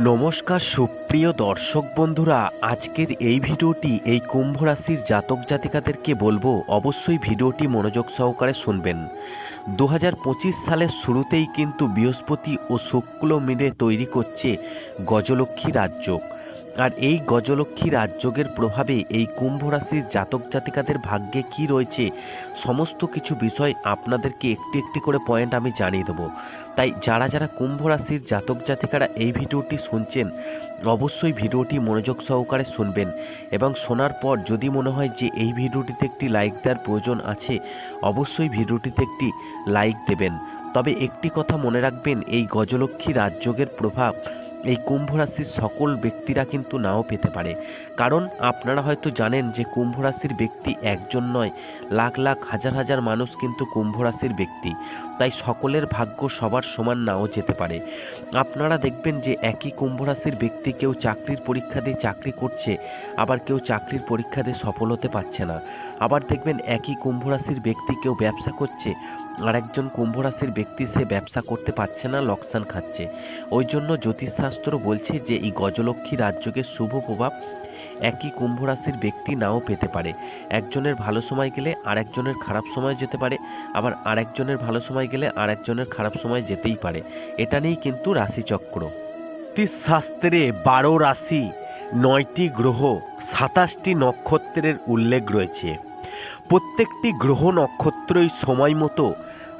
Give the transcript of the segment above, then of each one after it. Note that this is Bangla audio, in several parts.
নমস্কার সুপ্রিয় দর্শক বন্ধুরা, আজকের এই ভিডিওটি এই কুম্ভ রাশির জাতক জাতিকাদেরকে বলব অবশ্যই ভিডিওটি মনোযোগ সহকারে শুনবেন। দু হাজার পঁচিশ সালের শুরুতেই কিন্তু বৃহস্পতি ও শুক্ল মিলে তৈরি করছে গজলক্ষ্মী রাজযোগ। আর এই গজলক্ষ্মী রাজযোগের প্রভাবে এই কুম্ভ রাশির জাতক জাতিকাদের ভাগ্যে কি রয়েছে, সমস্ত কিছু বিষয় আপনাদেরকে একটি একটি করে পয়েন্ট আমি জানিয়ে দেবো। তাই যারা যারা কুম্ভ রাশির জাতক জাতিকারা এই ভিডিওটি শুনছেন, অবশ্যই ভিডিওটি মনোযোগ সহকারে শুনবেন এবং শোনার পর যদি মনে হয় যে এই ভিডিওটিতে একটি লাইক দেওয়ার প্রয়োজন আছে, অবশ্যই ভিডিওটিতে একটি লাইক দেবেন। তবে একটি কথা মনে রাখবেন, এই গজলক্ষ্মী রাজযোগের প্রভাব এই কুম্ভ রাশির সকল ব্যক্তিরা কিন্তু নাও পেতে পারে। কারণ আপনারা হয়তো জানেন যে কুম্ভ রাশির ব্যক্তি একজন নয়, লাখ লাখ, হাজার হাজার মানুষ কিন্তু কুম্ভ রাশির ব্যক্তি। তাই সকলের ভাগ্য সবার সমান নাও যেতে পারে। আপনারা দেখবেন যে একই কুম্ভ রাশির ব্যক্তি কেউ চাকরির পরীক্ষা দিয়ে চাকরি করছে, আবার কেউ চাকরির পরীক্ষা দিয়ে সফল হতে পারছে না। আবার দেখবেন একই কুম্ভ রাশির ব্যক্তি কেউ ব্যবসা করছে আর একজন কুম্ভ রাশির ব্যক্তি সে ব্যবসা করতে পারছে না, লোকসান খাচ্ছে। ওই জন্য জ্যোতিষশাস্ত্র বলছে যে, এই গজলক্ষ্মী রাজ্যকে শুভ প্রভাব একই কুম্ভ রাশির ব্যক্তি নাও পেতে পারে। একজনের ভালো সময় গেলে আরেকজনের খারাপ সময় যেতে পারে, আবার আরেকজনের ভালো সময় গেলে আরেকজনের খারাপ সময় যেতেই পারে। এটা নিয়েই কিন্তু রাশিচক্র। শাস্ত্রে বারো রাশি, নয়টি গ্রহ, সাতাশটি নক্ষত্রের উল্লেখ রয়েছে। প্রত্যেকটি গ্রহ নক্ষত্রই সময় মতো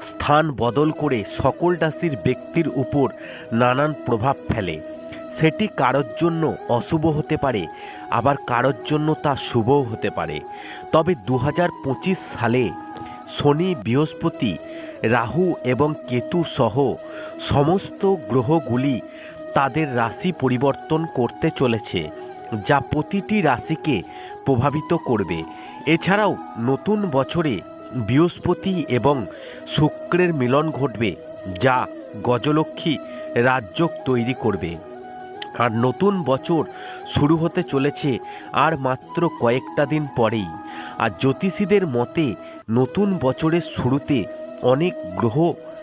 স্থান বদল করে সকল রাশির ব্যক্তির উপর নানান প্রভাব ফেলে। সেটি কারোর জন্য অশুভ হতে পারে, আবার কারোর জন্য তা শুভও হতে পারে। তবে দু হাজার পঁচিশ সালে শনি, বৃহস্পতি, রাহু এবং কেতু সহ সমস্ত গ্রহগুলি তাদের রাশি পরিবর্তন করতে চলেছে, যা প্রতিটি রাশিকে প্রভাবিত করবে। এছাড়াও নতুন বছরে বৃহস্পতি এবং শুক্রের মিলন ঘটবে, যা গজলক্ষ্মী রাজযোগ তৈরি করবে। আর নতুন বছর শুরু হতে চলেছে আর মাত্র কয়েকটা দিন পরেই। আর জ্যোতিষীদের মতে, নতুন বছরের শুরুতে অনেক গ্রহ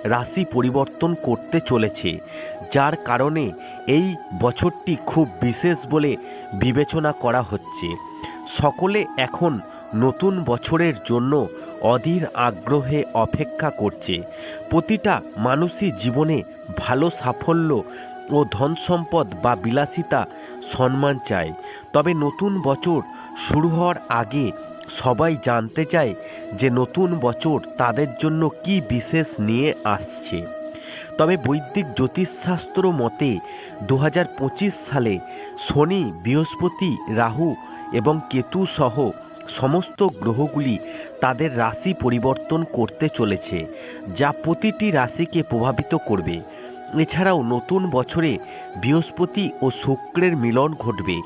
রাশি পরিবর্তন করতে চলেছে, যার কারণে এই বছরটি খুব বিশেষ বলে বিবেচনা করা হচ্ছে। সকলে এখন নতুন বছরের জন্য অধীর আগ্রহে অপেক্ষা করছে। প্রতিটা মানুষই জীবনে ভালো সাফল্য ও ধন সম্পদ বা বিলাসিতা সম্মান চায়। তবে নতুন বছর শুরু হওয়ার আগে সবাই জানতে চায় যে নতুন বছর তাদের জন্য কি বিশেষ নিয়ে আসছে। তবে বৈদিক জ্যোতিষশাস্ত্র মতে দু হাজার পঁচিশ সালে শনি, বৃহস্পতি, রাহু এবং কেতু সহ সমস্ত গ্রহগুলি তাদের রাশি পরিবর্তন করতে চলেছে, যা প্রতিটি রাশিকে প্রভাবিত করবে। এছাড়াও নতুন বছরে বৃহস্পতি ও শুক্রের মিলন ঘটবে,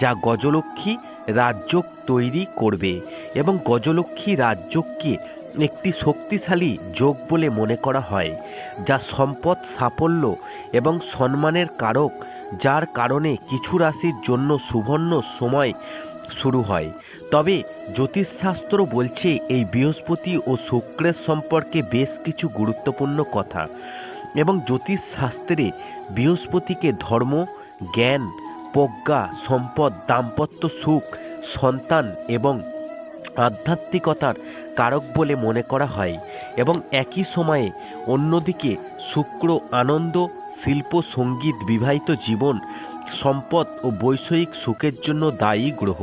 যা গজলক্ষ্মী রাজযোগ তৈরি করবে এবং গজলক্ষ্মী রাজযোগকে একটি শক্তিশালী যোগ বলে মনে করা হয়, যা সম্পদ, সাফল্য এবং সম্মানের কারক, যার কারণে কিছু রাশির জন্য সুবর্ণ সময় শুরু হয়। তবে জ্যোতিষশাস্ত্র বলছে, এই বৃহস্পতি ও শুক্রের সম্পর্কে বেশ কিছু গুরুত্বপূর্ণ কথা এবং জ্যোতিষশাস্ত্রে বৃহস্পতিকে ধর্ম, জ্ঞান, প্রজ্ঞা, সম্পদ, দাম্পত্য সুখ, সন্তান এবং আধ্যাত্মিকতার কারক বলে মনে করা হয় এবং একই সময়ে অন্যদিকে শুক্র আনন্দ, শিল্প, সংগীত, বিবাহিত জীবন, সম্পদ ও বৈষয়িক সুখের জন্য দায়ী গ্রহ।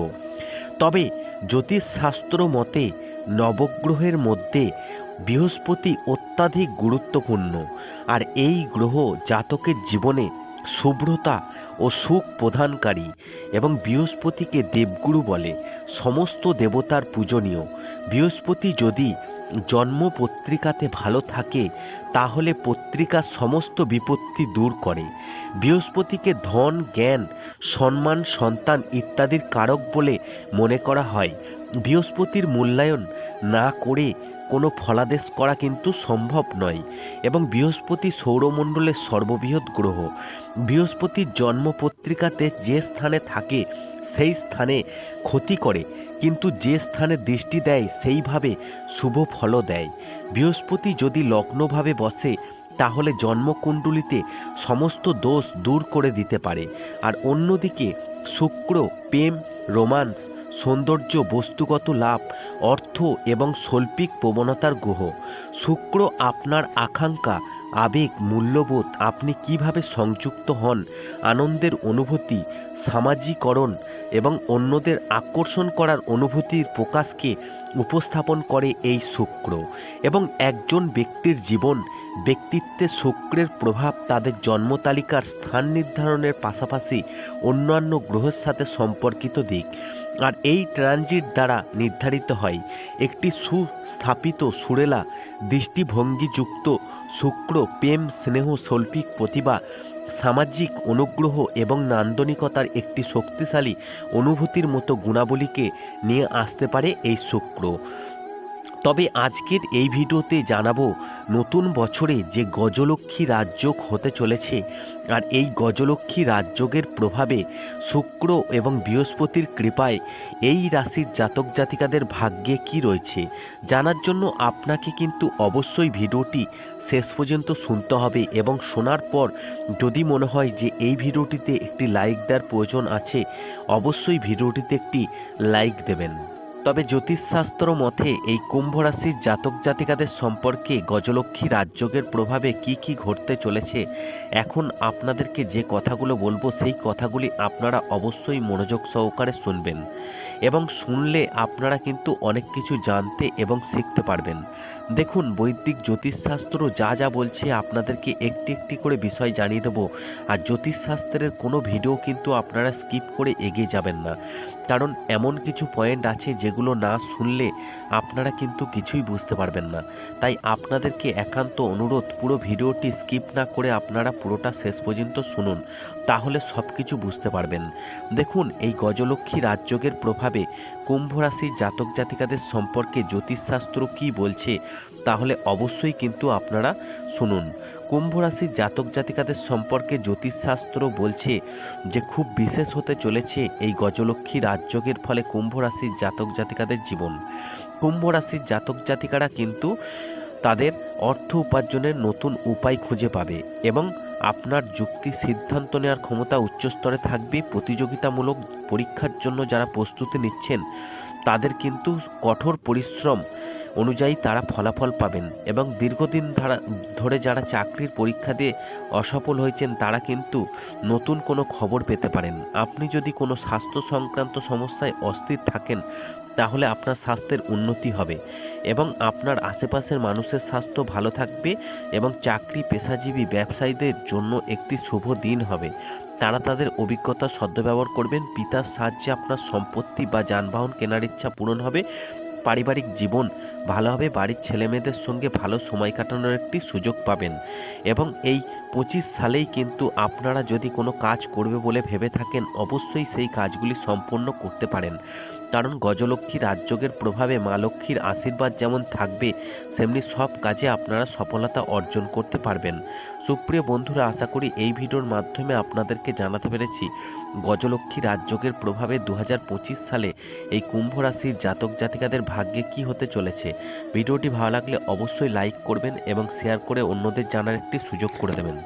তবে জ্যোতিষশাস্ত্র মতে নবগ্রহের মধ্যে বৃহস্পতি অত্যাধিক গুরুত্বপূর্ণ, আর এই গ্রহ জাতকের জীবনে শুভ্রতা ও সুখ প্রদানকারী এবং বৃহস্পতিকে দেবগুরু বলে। সমস্ত দেবতার পূজনীয়। বৃহস্পতি যদি জন্ম পত্রিকাতে ভালো থাকে, তাহলে পত্রিকার সমস্ত বিপত্তি দূর করে। বৃহস্পতিকে ধন, জ্ঞান, সম্মান, সন্তান ইত্যাদির কারক বলে মনে করা হয়। বৃহস্পতির মূল্যায়ন না করে কোনো ফলাদেশ করা কিন্তু সম্ভব নয় এবং বৃহস্পতি সৌরমণ্ডলের সর্ববৃহৎ গ্রহ। বৃহস্পতির জন্ম পত্রিকাতে যে স্থানে থাকে, সেই স্থানে ক্ষতি করে, কিন্তু যে স্থানে দৃষ্টি দেয়, সেইভাবে শুভ ফলও দেয়। বৃহস্পতি যদি লগ্নভাবে বসে, তাহলে জন্মকুণ্ডলিতে সমস্ত দোষ দূর করে দিতে পারে। আর অন্যদিকে, শুক্র, প্রেম, রোমান্স সৌন্দর্য বস্তুগত লাভ, অর্থ এবং শৈল্পিক প্রবণতার গ্রহ শুক্র আপনার আকাঙ্ক্ষা, আবেগ, মূল্যবোধ, আপনি কীভাবে সংযুক্ত হন, আনন্দের অনুভূতি, সামাজিকরণ এবং অন্যদের আকর্ষণ করার অনুভূতির প্রকাশকে উপস্থাপন করে এই শুক্র এবং একজন ব্যক্তির জীবন, ব্যক্তিত্বে শুক্রের প্রভাব তাদের জন্মতালিকার স্থান নির্ধারণের পাশাপাশি অন্যান্য গ্রহের সাথে সম্পর্কিত দিক। আর এই ট্রানজিট দ্বারা নির্ধারিত হয়। একটি সুস্থাপিত সুরেলা, দৃষ্টিভঙ্গিযুক্ত শুক্র, প্রেম, স্নেহ, শৈল্পিক প্রতিভা, সামাজিক অনুগ্রহ এবং নান্দনিকতার একটি শক্তিশালী অনুভূতির মতো গুণাবলীকে নিয়ে আসতে পারে এই শুক্র। তবে আজকের এই ভিডিওতে জানাব নতুন বছরে যে গজলক্ষ্মী রাজযোগ হতে চলেছে আর এই গজলক্ষ্মী রাজযোগের প্রভাবে শুক্র এবং বৃহস্পতির কৃপায় এই রাশির জাতক জাতিকাদের ভাগ্যে কি রয়েছে জানার জন্য আপনাকে কিন্তু অবশ্যই ভিডিওটি শেষ পর্যন্ত শুনতে হবে এবং শোনার পর যদি মনে হয় যে এই ভিডিওটিতে একটি লাইক দেওয়ার প্রয়োজন আছে, অবশ্যই ভিডিওটিতে একটি লাইক দেবেন। তবে জ্যোতিষশাস্ত্র মতে এই কুম্ভ রাশির জাতক জাতিকাদের সম্পর্কে গজলক্ষ্মী রাজযোগের প্রভাবে কি কি ঘটতে চলেছে, এখন আপনাদেরকে যে কথাগুলো বলব সেই কথাগুলি আপনারা অবশ্যই মনোযোগ সহকারে শুনবেন এবং শুনলে আপনারা কিন্তু অনেক কিছু জানতে এবং শিখতে পারবেন। দেখুন, বৈদিক জ্যোতিষশাস্ত্র যা যা বলছে আপনাদেরকে একটি একটি করে বিষয় জানিয়ে দেবো। আর জ্যোতিষশাস্ত্রের কোনো ভিডিও কিন্তু আপনারা স্কিপ করে এগিয়ে যাবেন না। কারণ এমন কিছু পয়েন্ট আছে যেগুলো না শুনলে আপনারা কিন্তু কিছুই বুঝতে পারবেন না। তাই আপনাদেরকে একান্ত অনুরোধ, পুরো ভিডিওটি স্কিপ না করে আপনারা পুরোটা শেষ পর্যন্ত শুনুন, তাহলে সব কিছু বুঝতে পারবেন। দেখুন, এই গজলক্ষ্মী রাজযোগের প্রভাবে কুম্ভ রাশির জাতক জাতিকাদের সম্পর্কে জ্যোতিষশাস্ত্র কী বলছে, তাহলে অবশ্যই কিন্তু আপনারা শুনুন। কুম্ভ রাশির জাতক জাতিকাদের সম্পর্কে জ্যোতিষশাস্ত্র বলছে যে, খুব বিশেষ হতে চলেছে এই গজলক্ষ্মী রাজযোগের ফলে কুম্ভ রাশির জাতক জাতিকাদের জীবন। কুম্ভ রাশির জাতক জাতিকারা কিন্তু তাদের অর্থ উপার্জনের নতুন উপায় খুঁজে পাবে এবং আপনার যুক্তি, সিদ্ধান্ত নেওয়ার ক্ষমতা উচ্চস্তরে থাকবে। প্রতিযোগিতামূলক পরীক্ষার জন্য যারা প্রস্তুতি নিচ্ছেন, তাদের কিন্তু কঠোর পরিশ্রম অনুযায়ী তারা ফলাফল পাবেন এবং দীর্ঘদিন ধারা ধরে যারা চাকরির পরীক্ষা দিয়ে অসফল হয়েছেন, তারা কিন্তু নতুন কোনো খবর পেতে পারেন। আপনি যদি কোনো স্বাস্থ্য সংক্রান্ত সমস্যায় অস্থির থাকেন তাহলে আপনার স্বাস্থ্যের উন্নতি হবে এবং আপনার আশেপাশের মানুষের স্বাস্থ্য ভালো থাকবে এবং চাকরি পেশাজীবী ব্যবসায়ীদের জন্য একটি শুভ দিন হবে। তারা তাদের অভিজ্ঞতা সদ্ব্যবহার করবেন, পিতার সাহায্যে আপনার সম্পত্তি বা যানবাহন কেনার ইচ্ছা পূরণ হবে, পারিবারিক জীবন ভালো হবে, বাড়ির ছেলেমেয়েদের সঙ্গে ভালো সময় কাটানোর একটি সুযোগ পাবেন এবং এই পঁচিশ সালেই কিন্তু আপনারা যদি কোনো কাজ করবে বলে ভেবে থাকেন, অবশ্যই সেই কাজগুলি সম্পন্ন করতে পারেন। কারণ গজলক্ষ্মী রাজযোগের প্রভাবে মা লক্ষ্মীর আশীর্বাদ যেমন থাকবে, সেমনি সব কাজে আপনারা সফলতা অর্জন করতে পারবেন। সুপ্রিয় বন্ধুরা, আশা করি এই ভিডিওর মাধ্যমে আপনাদেরকে জানাতে পেরেছি, গজলক্ষ্মী রাজযোগের প্রভাবে দু হাজার পঁচিশ সালে এই কুম্ভ রাশির জাতক জাতিকাদের ভাগ্যে কি হতে চলেছে। ভিডিওটি ভালো লাগলে অবশ্যই লাইক করবেন এবং শেয়ার করে অন্যদের জানার একটি সুযোগ করে দেবেন।